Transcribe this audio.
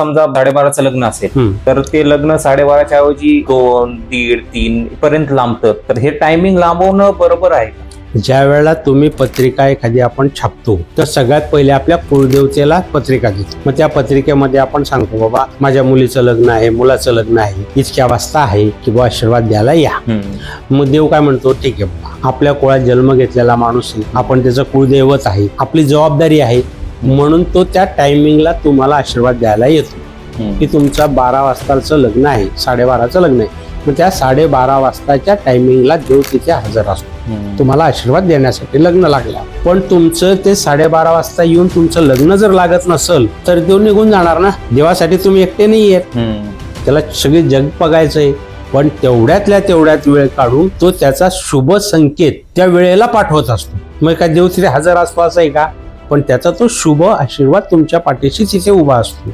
समजा साडेबाराचं लग्न असेल. तर ते लग्न साडेबाराच्या ऐवजी दोन दीड तीन पर्यंत लांबतं. तर हे टायमिंग लांबवणं बरोबर आहे? ज्या वेळेला तुम्ही पत्रिका एखादी आपण छापतो तर सगळ्यात पहिले आपल्या कुलदेवतेला पत्रिका देतो. मग त्या पत्रिकेमध्ये आपण सांगतो बाबा माझ्या मुलीचं लग्न आहे मुलाचं लग्न आहे इतक्या वाजता आहे की बाबा आशीर्वाद द्यायला या. मग देव काय म्हणतो? ठीक आहे बाबा. आपल्या कुळात जन्म घेतलेला माणूस आहे. आपण त्याचं कुळदैवत आहे. आपली जबाबदारी आहे. म्हणून तो त्या टायमिंगला तुम्हाला आशीर्वाद द्यायला येतो. की तुमचा बारा वाजताचं लग्न आहे साडेबाराचं लग्न आहे. मग त्या साडेबारा वाजताच्या टायमिंगला देव तिथे हजर असतो. तुम्हाला आशीर्वाद देण्यासाठी लग्न लागल्या पण तुमचं ते साडेबारा वाजता येऊन तुमचं लग्न जर लागत नसल तर देव निघून जाणार ना? देवासाठी तुम्ही एकटे नाही येत त्याला सगळे जग बघायचंय. पण तेवढ्यातल्या तेवढ्यात वेळ काढून तो त्याचा शुभ संकेत त्या वेळेला पाठवत असतो. मग काय देव तिथे हजर असतो असं आहे का? पण त्याचा तो शुभ आशीर्वाद तुमच्या पाठीशी तिथे उभा असतो.